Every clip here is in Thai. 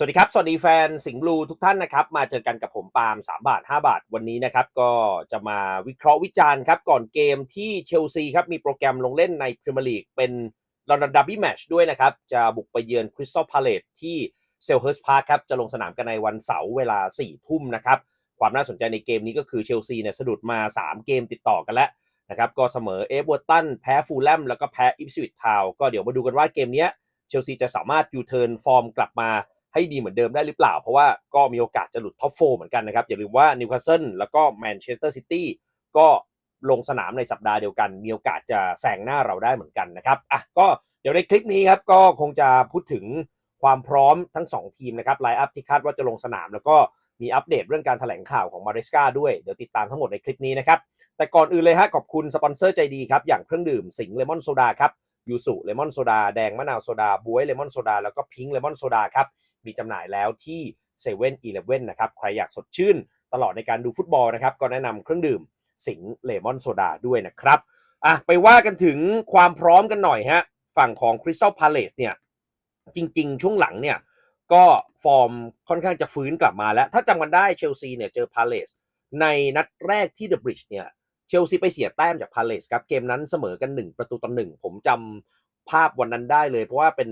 สวัสดีครับ สวัสดีแฟนสิงห์บลูทุกท่านนะครับ มาเจอกันกับผมปาล์ม3 บาท 5 บาท วันนี้นะครับ ก็จะมาวิเคราะห์วิจารณ์ครับ ก่อนเกมที่เชลซีครับ มีโปรแกรมลงเล่นในพรีเมียร์ลีกเป็นลอนดอนดับบี้แมชด้วยนะครับ จะบุกไปเยือนคริสตัลพาเลตที่เซลเฮิร์สพาร์คครับ จะลงสนามกันในวันเสาร์เวลา 4 ทุ่มนะครับ ความน่าสนใจในเกมนี้ก็คือเชลซีเนี่ยสะดุดมา 3 เกมติดต่อกันแล้วนะครับก็เสมอเอฟเวอร์ตันแพ้ฟูลแลมแล้วก็แพ้อิปสวิตทาวก็เดี๋ยวมาดูกันว่าเกมนี้เชลซีจะสามารถยูเทิร์นฟอร์มกลับมา ให้ดีเหมือนเดิมได้หรือเปล่า เพราะว่าก็มีโอกาสจะหลุดท็อปโฟเหมือนกันนะครับ อย่าลืมว่านิวคาสเซิลแล้วก็แมนเชสเตอร์ซิตี้ก็ลงสนามในสัปดาห์เดียวกัน มีโอกาสจะแซงหน้าเราได้เหมือนกันนะครับอะก็เดี๋ยวในคลิปนี้ครับก็คงจะพูดถึงความพร้อมทั้ง 2 ทีมนะครับไลน์อัพที่คาดว่าจะลงสนาม แล้วก็มีอัปเดตเรื่องการแถลงข่าวของมาริสกาด้วยเดี๋ยวติดตามทั้งหมดในคลิปนี้นะครับแต่ก่อนอื่นเลยฮะขอบคุณสปอนเซอร์ใจดีครับอย่างเครื่องดื่มสิงห์เลมอนโซดาครับ ยูสุเลมอนโซดาแดงมะนาวโซดาบวยเลมอนโซดาแล้วก็พิงค์เลมอนโซดาครับ มีจำหน่ายแล้วที่เซเว่นอีเลฟเว่นนะครับ ใครอยากสดชื่นตลอดในการดูฟุตบอลนะครับ ก็แนะนำเครื่องดื่มสิงห์เลมอนโซดาด้วยนะครับอะไปว่ากันถึงความพร้อมกันหน่อยฮะ ฝั่งของคริสตัลพาเลสเนี่ย จริงๆ ช่วงหลังเนี่ย ก็ฟอร์มค่อนข้างจะฟื้นกลับมาแล้ว ถ้าจำกันได้เชลซีเนี่ยเจอพาเลสในนัดแรกที่เดอะบริดจ์เนี่ย เชลซีไปเสียแต้มจากพาเลสครับเกมนั้นเสมอกัน 1 ประตูต่อหนึ่งผมจำภาพวันนั้นได้เลย เพราะว่าเป็น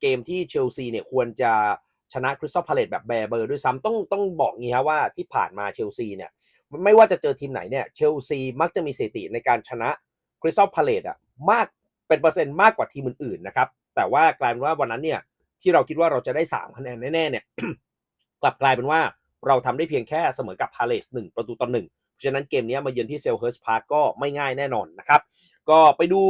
เกมที่เชลซีเนี่ยควรจะชนะคริสตัลพาเลตแบบแบเบอร์ด้วยซ้ำต้องต้องบอกงี้ครับว่าที่ผ่านมาเชลซีเนี่ยไม่ว่าจะเจอทีมไหนเนี่ยเชลซีมักจะมีสถิติในการชนะคริสตัลพาเลตอะมากเป็นเปอร์เซ็นต์มากกว่าทีมอื่นๆนะครับแต่ว่ากลายเป็นว่าวันนั้นเนี่ยที่เราคิดว่าเราจะได้ 3 คะแนนแน่ๆเนี่ยกลับกลายเป็นว่าเราทำได้เพียงแค่เสมอกับพาเลสหนึ่งประตูต่อหนึ่ง ฉะนั้นเกมนี้มาเยือนที่เซลเฮิร์สพาร์กก็ไม่ง่ายแน่นอนนะครับ ก็ไปดู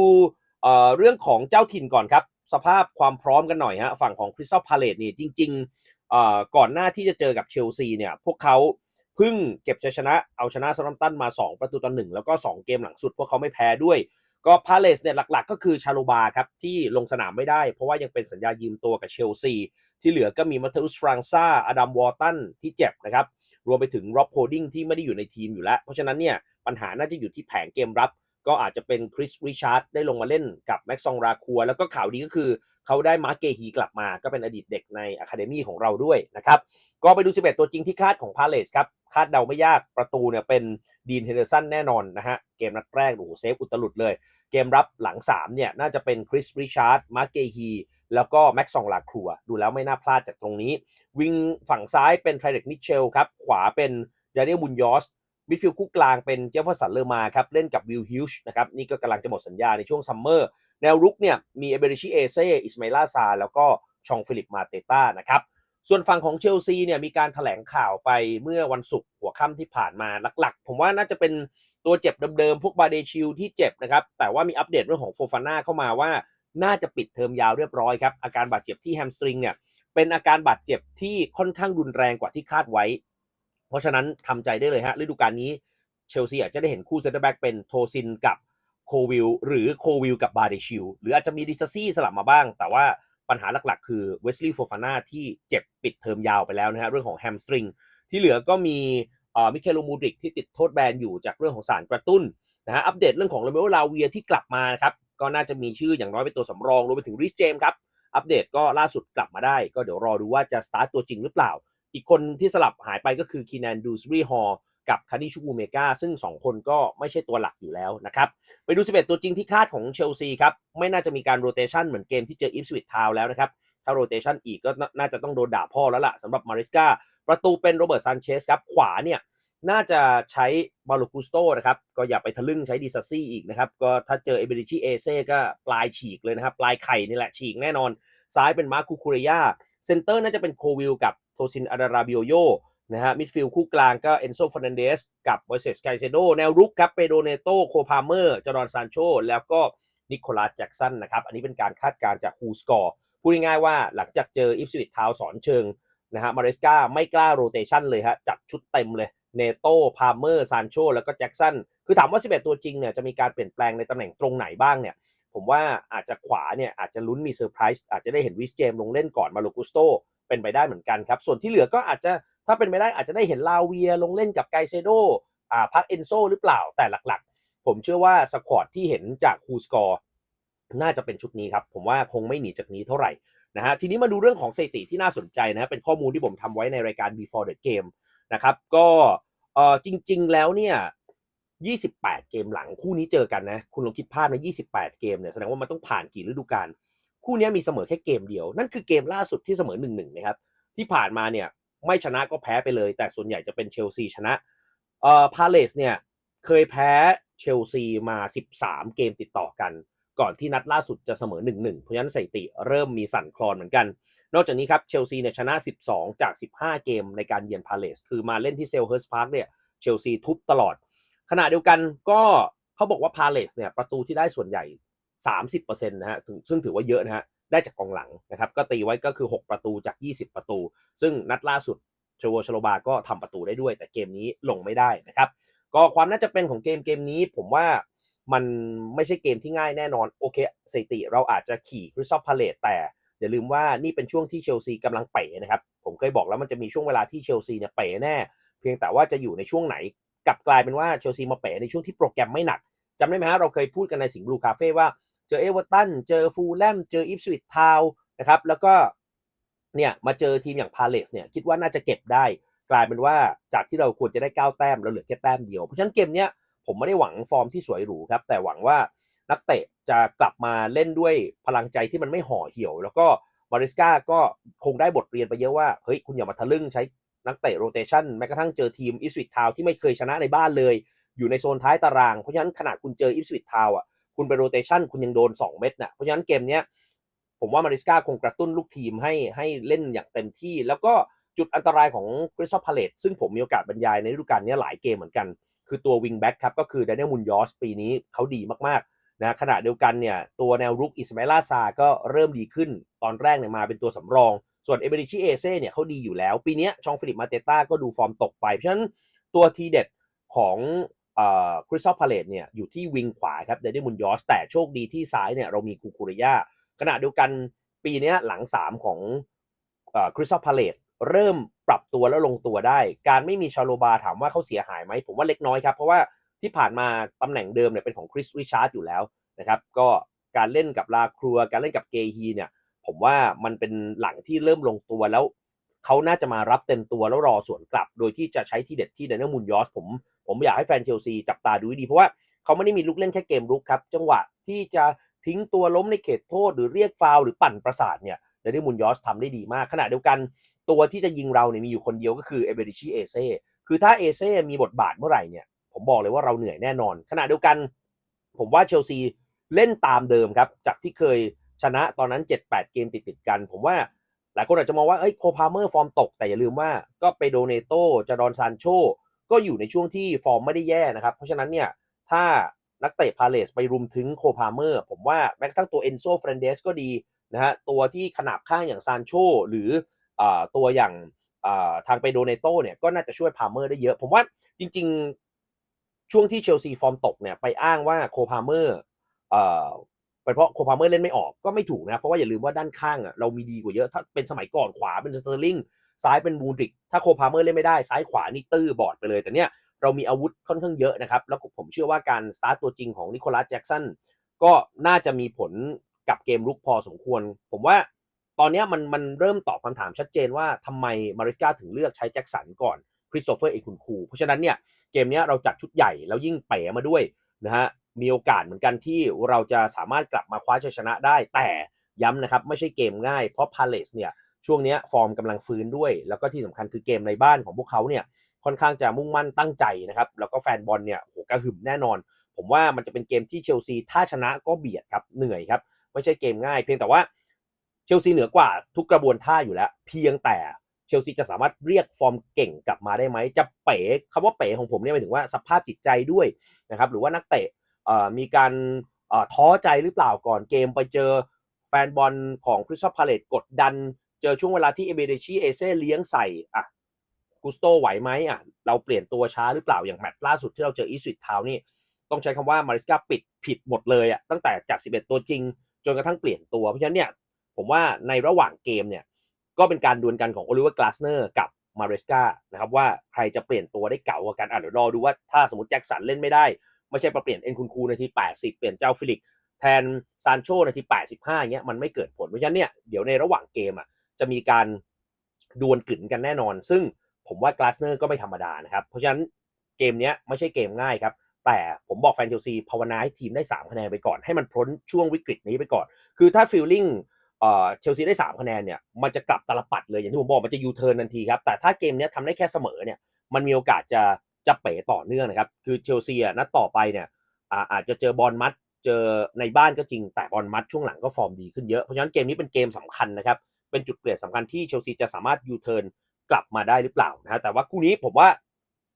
เเรื่องของเจ้าถิ่นก่อนครับ สภาพความพร้อมกันหน่อยฮะฝั่งของคริสตัลพาเลตนี่จริงๆก่อนหน้าที่จะเจอกับเชลซีเนี่ยพวกเขาเพิ่งเก็บชัยชนะเอาชนะซาร์ตันมา 2 ประตูต่อหนึ่งแล้วก็ 2 เกมหลังสุดพวกเขาไม่แพ้ด้วย ก็พาเลสเนี่ยหลักๆ ก็คือชาโลบาครับที่ลงสนามไม่ได้ เพราะว่ายังเป็นสัญญายืมตัวกับเชลซี ที่เหลือก็มีมาเทอุสฟรังซ่าอดัมวอร์ตันที่เจ็บนะครับ รวมไปถึงร็อบโคดิ้งที่ไม่ได้อยู่ในทีมอยู่แล้ว เพราะฉะนั้นเนี่ยปัญหาน่าจะอยู่ที่แผงเกมรับ ก็อาจจะเป็นคริสริชาร์ดได้ลงมาเล่นกับแม็กซองราคัว แล้วก็ข่าวดีก็คือเขาได้มาร์เกฮีกลับมาก็เป็นอดีตเด็กในอะคาเดมี่ของเราด้วยนะครับก็ไปดู 11 ตัวจริงที่คาดของพาเลสครับคาดเดาไม่ยากประตูเนี่ยเป็นดีนเฮเดอร์สันแน่นอนนะฮะเกมนัดแรกโอ้โหเซฟอุตลุดเลย เกมรับหลัง 3 เนี่ยน่าจะเป็นคริสริชาร์ดมาร์เกฮีแล้วก็แม็กซองลาครัว ดูแล้วไม่น่าพลาดจากตรงนี้ วิงฝั่งซ้ายเป็นไทเรกมิเชลครับขวาเป็นดานิเอลบุนยอส มิดฟิลด์คู่กลางเป็นเจฟเฟอร์สันเลอร์มาครับเล่นกับวิลฮิลช์นะครับนี่ก็กำลังจะหมดสัญญาในช่วงซัมเมอร์แนวรุกเนี่ยมีเอเบริชิเอเซอิสมาลาซาแล้วก็ชองฟิลิปมาเตต้านะครับส่วนฝั่งของเชลซีเนี่ยมีการถแถลงข่าวไปเมื่อวันศุกร์หัวค่ำที่ผ่านมาหลักๆ ผมว่าน่าจะเป็นตัวเจ็บเดิมๆพวกบาเดชิลที่เจ็บนะครับแต่ว่ามีอัปเดตเรื่องของโฟฟาน่าเข้ามาว่าน่าจะปิดเทอมยาวเรียบร้อยครับอาการบาดเจ็บที่แฮมสตริงเนี่ยเป็นอาการบาดเจ็บที่ค่อนข้างรุนแรงกว่าที่คาดไว้ เพราะฉะนั้นทำใจได้เลยฮะฤดูกาลนี้เชลซีอาจจะได้เห็นคู่เซนเตอร์แบ็กเป็นโทซินกับโควิลหรือโควิลกับบาเดชิลหรืออาจจะมีดิซซี่สลับมาบ้าง แต่ว่าปัญหาหลักๆ คือเวสลีย์โฟฟาน่าที่เจ็บปิดเทอมยาวไปแล้วนะฮะเรื่องของแฮมสตริงที่เหลือก็มีมิเคลโลมูดริกที่ติดโทษแบนอยู่จากเรื่องของสารกระตุ้นนะฮะอัปเดตเรื่องของเลเมโอลาเวียที่กลับมาครับก็น่าจะมีชื่ออย่างน้อยเป็นตัวสำรองรวมไปถึงริสเจมครับอัปเดตก็ล่าสุดกลับมาได้ ก็เดี๋ยวรอดูว่าจะสตาร์ตตัวจริงหรือเปล่า อีกคนที่สลับหายไปก็คือคีแนนดูสรีฮอลกับคานิชูกูเมกาซึ่ง 2 คนก็ไม่ใช่ตัวหลักอยู่แล้วนะครับ ไปดู 11 ตัวจริงที่คาดของเชลซีครับ ไม่น่าจะมีการโรเตชันเหมือนเกมที่เจออิฟสวิตทาวแล้วนะครับ ถ้าโรเตชันอีกก็น่าจะต้องโดนด่าพ่อแล้วล่ะสำหรับมาริสกาประตูเป็นโรเบิร์ตซานเชสครับ ขวาเนี่ย น่าจะใช้บาโลกุสโตนะครับ ก็อย่าไปทะลึ่งใช้ดิซาซี่อีกนะครับ ก็ถ้าเจอเอเบริชิเอเซ่ก็ปลายฉีกเลยนะครับปลายไข่นี่แหละฉีกแน่นอน ซ้ายเป็นมาร์คูคูเรยาเซนเตอร์น่าจะเป็นโควิลกับ ทซินอาดาราบิโอโยนะฮะมิดฟิลด์คู่กลางก็เอนโซฟ e นันเดสกับบอยเซสไกเซโดแนวรุกครับเปโดเนโตโคพาเมอร์จอร์ดอนซานโชแล้วก็นิโคลัสแจ็กสันนะครับ อันนี้เป็นการคาดการณ์จากฮูสกอร์พูดง่ายๆว่าหลังจากเจออิฟซิลิทาวสอนเชิงนะฮะมาเรสกาไม่กล้าโรเตชันเลยฮะจัดชุดเต็มเลยเนโตพาเมอร์ซานโชแล้วก็แจ็กสันคือถามว่า 11 ตัวจริงเนี่ยจะมีการเปลี่ยนแปลงในตำแหน่งตรงไหนบ้างเนี่ยผมว่าอาจจะขวาเนี่ยอาจจะลุ้นมีเซอร์ไพรส์อาจจะได้เห็นวิสเจมลงเล่นก่อนมาโลกุสโต เป็นไปได้เหมือนกันครับ ส่วนที่เหลือก็อาจจะถ้าเป็นไปได้อาจจะได้เห็นลาเวียลงเล่นกับไกเซโดอ่าพักเอนโซหรือเปล่าแต่หลักๆ ผมเชื่อว่าสควอตที่เห็นจากฮูสกอร์น่าจะเป็นชุดนี้ครับ ผมว่าคงไม่หนีจากนี้เท่าไหร่นะฮะทีนี้มาดูเรื่องของสถิติที่น่าสนใจนะฮะเป็นข้อมูลที่ผมทำไว้ในรายการ before the game นะครับ ก็เออจริง ๆ แล้วเนี่ย 28 เกมหลังคู่นี้เจอกันนะ คุณลองคิดภาพนะ 28 เกมเนี่ยแสดงว่ามันต้องผ่านกี่ฤดูกาล คู่นี้มีเสมอแค่เกมเดียว นั่นคือเกมล่าสุดที่เสมอ1-1นะครับ ที่ผ่านมาเนี่ยไม่ชนะก็แพ้ไปเลย แต่ส่วนใหญ่จะเป็นเชลซีชนะเอ่อพาเลสเนี่ยเคยแพ้เชลซีมา 13 เกมติดต่อกัน ก่อนที่นัดล่าสุดจะเสมอ 1-1 เพราะฉะนั้นสถิติเริ่มมีสั่นคลอนเหมือนกัน นอกจากนี้ครับเชลซีเนี่ยชนะ 12 จาก 15 เกมในการเยือนพาเลสคือมาเล่นที่เซลเฮิร์สพาร์คเนี่ยเชลซีทุบตลอด ขณะเดียวกันก็เขาบอกว่าพาเลสเนี่ยประตูที่ได้ส่วนใหญ่ 30%นะฮะถึงซึ่งถือว่าเยอะนะฮะได้จากกองหลังนะครับก็ตีไว้ก็คือ 6 ประตูจาก 20 ประตู ซึ่งนัดล่าสุดเชโวชโลบาก็ทำประตูได้ด้วย แต่เกมนี้ลงไม่ได้นะครับก็ความน่าจะเป็นของเกมเกมนี้ผมว่ามันไม่ใช่เกมที่ง่ายแน่นอนโอเคสถิติเราอาจจะขี่คริสตัลพาเลตแต่อย่าลืมว่านี่เป็นช่วงที่เชลซีกำลังเป๋นะครับผมเคยบอกแล้วมันจะมีช่วงเวลาที่เชลซีเนี่ยเป๋แน่ เพียงแต่ว่าจะอยู่ในช่วงไหนกลับกลายเป็นว่าเชลซีมาเป๋ในช่วงที่โปรแกรมไม่หนัก จำได้ไหมฮะเราเคยพูดกันในสิงห์บลูคาเฟ่ว่าเจอเอเวอร์ตันเจอฟูลแลมเจออิฟสวิตทาวนะครับแล้วก็เนี่ยมาเจอทีมอย่างพาเลสเนี่ยคิดว่าน่าจะเก็บได้กลายเป็นว่าจากที่เราควรจะได้ 9 แต้มเราเหลือแค่แต้มเดียว เพราะฉะนั้นเกมเนี้ยผมไม่ได้หวังฟอร์มที่สวยหรูครับ แต่หวังว่านักเตะจะกลับมาเล่นด้วยพลังใจที่มันไม่ห่อเหี่ยว แล้วก็มาริสกาก็คงได้บทเรียนไปเยอะว่า เฮ้ย คุณอย่ามาทะลึ่งใช้นักเตะโรเตชันแม้กระทั่งเจอทีมอิสวิตทาวที่ไม่เคยชนะในบ้านเลย อยู่ในโซนท้ายตาราง เพราะฉะนั้นขนาดคุณเจออิสวิตทาวอะคุณไปโรเตชันคุณยังโดน 2 เม็ดนะเพราะฉะนั้นเกมเนี้ยผมว่ามาริสกาคงกระตุ้นลูกทีมให้ให้เล่นอย่างเต็มที่ แล้วก็จุดอันตรายของคริสตัลพาเลตซึ่งผมมีโอกาสบรรยายในฤดูกาลนี้หลายเกมเหมือนกัน คือตัววิงแบ็กครับก็คือด a น i e l มุนยอสปีนี้เขาดีมากๆนะขณะเดียวกันเนี่ยตัวแนวรุกอิสมาลาซาก็เริ่มดีขึ้นตอนแรกเนี่ยมาเป็นตัวสำรอง ส่วนเอเบริชิเอเซ่เนี่ยเขาดีอยู่แล้ว ปีนี้ชองฟิลิปมาเตต้าก็ดูฟอร์มตกไป เพราะฉะนั้นตัวทีเด็ดของ คริสตัลพาเลตเนี่ยอยู่ที่วิงขวาครับเดน i e l มุนยอสแต่โชคดีที่ซ้ายเนี่ยเรามีคูคูริยาขณะเดียวกันปีนี้หลัง 3 ของคริสตัลพาเลตเริ่มปรับตัวแล้วลงตัวได้ การไม่มีชาโลบาถามว่าเขาเสียหายไหม ผมว่าเล็กน้อยครับ เพราะว่าที่ผ่านมาตำแหน่งเดิมเนี่ยเป็นของคริสริชาร์ดอยู่แล้วนะครับก็การเล่นกับลาครัว การเล่นกับเกฮีเนี่ยผมว่ามันเป็นหลังที่เริ่มลงตัวแล้ว เขาน่าจะมารับเต็มตัวแล้วรอสวนกลับ โดยที่จะใช้ที่เด็ดที่เดนเนอร์มุนยอสผมผมอยากให้แฟนเชลซีจับตาดูดีเพราะว่าเขาไม่ได้มีลูกเล่นแค่เกมรุกครับจังหวะที่จะทิ้งตัวล้มในเขตโทษ หรือเรียกฟาวหรือปั่นประสาทเนี่ยเดนเนิมุนยอสทำได้ดีมาก ขณะเดียวกันตัวที่จะยิงเราเนี่ยมีอยู่คนเดียวก็คือเอเบริชิเอเซ่คือถ้าเอเซ่มีบทบาทเมื่อไหร่เนี่ยผมบอกเลยว่าเราเหนื่อยแน่นอน ขณะเดียวกัน ผมว่าเชลซีเล่นตามเดิมครับจากที่เคยชนะตอนนั้น 7-8 เกมติดๆกัน ผมว่า หลายคนอาจจะมองว่าเอ้ยโคพาเมอร์ฟอร์มตก แต่อย่าลืมว่าก็ไปโดเนโตจารอนซานโชก็อยู่ในช่วงที่ฟอร์มไม่ได้แย่นะครับ เพราะฉะนั้นเนี่ยถ้านักเตะพาเลสไปรุมถึงโคพาเมอร์ผมว่าแม้กระทั่งตัวเอนโซเฟรนเดสก็ดีนะฮะตัวที่ขนาบข้างอย่างซานโชหรืออตัวอย่างทางไปโดเนโตเนี่ยก็น่าจะช่วยพาเมอร์ได้เยอะ ผมว่าจริง ๆ ช่วงที่เชลซีฟอร์มตกเนี่ยไปอ้างว่าโคพาเมอร์ เพราะโคพาเมอร์เล่นไม่ออกก็ไม่ถูกนะ เพราะว่าอย่าลืมว่าด้านข้างอะเรามีดีกว่าเยอะถ้าเป็นสมัยก่อนขวาเป็นสเตอร์ลิงซ้ายเป็นบูนริก ถ้าโคพาเมอร์เล่นไม่ได้ซ้ายขวานี่ตื้อบอดไปเลย แต่เนี่ยเรามีอาวุธค่อนข้างเยอะนะครับ แล้วผมเชื่อว่าการสตาร์ตตัวจริงของนิโคลัสแจ็กสันก็น่าจะมีผลกับเกมลุกพอสมควร ผมว่าตอนนี้มันมันเริ่มตอบคำถามชัดเจนว่าทำไมมาริสกาถึงเลือกใช้แจ็คสันก่อนคริสโตเฟอร์เอคุนคูเพราะฉะนั้นเนี่ยเกมนี้เราจัดชุดใหญ่แล้วยิ่งเป๋มาด้วยนะฮะ มีโอกาสเหมือนกันที่เราจะสามารถกลับมาคว้าชัยชนะได้ แต่ย้ำนะครับไม่ใช่เกมง่ายเพราะพาเลสเนี่ยช่วงนี้ฟอร์มกำลังฟื้นด้วย แล้วก็ที่สำคัญคือเกมในบ้านของพวกเขาเนี่ยค่อนข้างจะมุ่งมั่นตั้งใจนะครับ แล้วก็แฟนบอลเนี่ยโหกระหึ่มแน่นอน ผมว่ามันจะเป็นเกมที่เชลซีถ้าชนะก็เบียดครับเหนื่อยครับ ไม่ใช่เกมง่าย เพียงแต่ว่าเชลซีเหนือกว่าทุกกระบวนท่าอยู่แล้ว เพียงแต่เชลซีจะสามารถเรียกฟอร์มเก่งกลับมาได้ไหมจะเป๋คำว่าเป๋ของผมเนี่ยหมายถึงว่าสภาพจิตใจด้วยนะครับหรือว่านักเตะ มีการท้อใจหรือเปล่าก่อนเกมไปเจอแฟนบอลของคริสตัลพาเลตกดดัน เจอช่วงเวลาที่เอเบเดชีเอเซ่เลี้ยงใส่อะกุสโตไหวไหมอะเราเปลี่ยนตัวช้าหรือเปล่าอย่างแมตช์ล่าสุดที่เราเจออีสวิตทาวนี่ต้องใช้คำว่ามาริสกาปิดผิดหมดเลยอะตั้งแต่จาก 11 ตัวจริง จนกระทั่งเปลี่ยนตัว เพราะฉะนั้นเนี่ยผมว่าในระหว่างเกมเนี่ยก็เป็นการดวลกันของโอลิเวอร์กลาสเนอร์กับมาริสกานะครับว่าใครจะเปลี่ยนตัวได้เก่ากว่ากันอะเดี๋ยวรอดูว่าถ้าสมมติแจ็คสันเล่นไม่ได้ ไม่ใช่มาเปลี่ยนเอ็นคุณคูนาที 80 เปลี่ยนเจ้าฟิลิกแทนซานโชนาที 85เงี้ยมันไม่เกิดผลเพราะฉะนั้นเนี่ยเดี๋ยวในระหว่างเกมอะจะมีการดวลกึ่นกันแน่นอน ซึ่งผมว่ากลาสเนอร์ก็ไม่ธรรมดานะครับ เพราะฉะนั้นเกมเนี้ยไม่ใช่เกมง่ายครับ แต่ผมบอกแฟนเชลซีภาวนาให้ทีมได้ 3 คะแนนไปก่อนให้มันพ้นช่วงวิกฤตนี้ไปก่อน คือถ้าฟีลลิ่งเอ่อเชลซีได้ 3 คะแนนเนี่ยมันจะกลับตลปัดเลยอย่างที่ผมบอกมันจะยูเทิร์นทันทีครับแต่ถ้าเกมเนี้ยทำได้แค่เสมอเนี่ยมันมีโอกาสจะ จะเป๋ต่อเนื่องนะครับ คือเชลซีอะนัดต่อไปเนี่ยอาจจะเจอบอลมัดเจอในบ้านก็จริง แต่บอลมัดช่วงหลังก็ฟอร์มดีขึ้นเยอะ เพราะฉะนั้นเกมนี้เป็นเกมสำคัญนะครับ เป็นจุดเปลี่ยนสำคัญที่เชลซีจะสามารถยูเทิร์นกลับมาได้หรือเปล่านะฮะแต่ว่าคู่นี้ผมว่า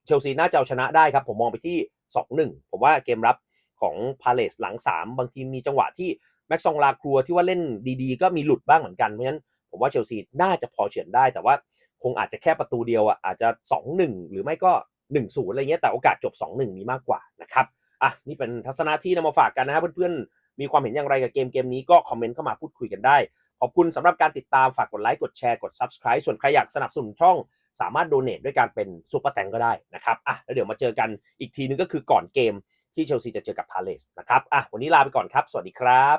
เชลซีน่าจะเอาชนะได้ครับ ผมมองไปที่ 2-1 ผมว่าเกมรับของพาเลสหลัง 3 บางทีมีจังหวะที่แม็กซองลาครัวที่ว่าเล่นดีๆ ก็มีหลุดบ้างเหมือนกัน เพราะฉะนั้นผมว่าเชลซีน่าจะพอเฉือนได้ แต่ว่าคงอาจจะแค่ประตูเดียวอะอาจจะ 2-1 หรือไม่ก็ 1-0อะไรเงี้ยแต่โอกาสจบ 2-1 มีมากกว่านะครับอะนี่เป็นทัศนะที่นำมาฝากกันนะครับเพื่อนๆ มีความเห็นอย่างไรกับเกมเกมนี้ก็คอมเมนต์เข้ามาพูดคุยกันได้ ขอบคุณสำหรับการติดตามฝากกดไลค์กดแชร์กด Subscribe ส่วนใครอยากสนับสนุนช่องสามารถโดเน a ด้วยการเป็นซูเปอร์แตงก็ได้นะครับอะแล้วเดี๋ยวมาเจอกันอีกทีนึงก็คือก่อนเกมที่เชลซีจะเจอกับพาเลสนะครับอะวันนี้ลาไปก่อนครับ สวัสดีครับ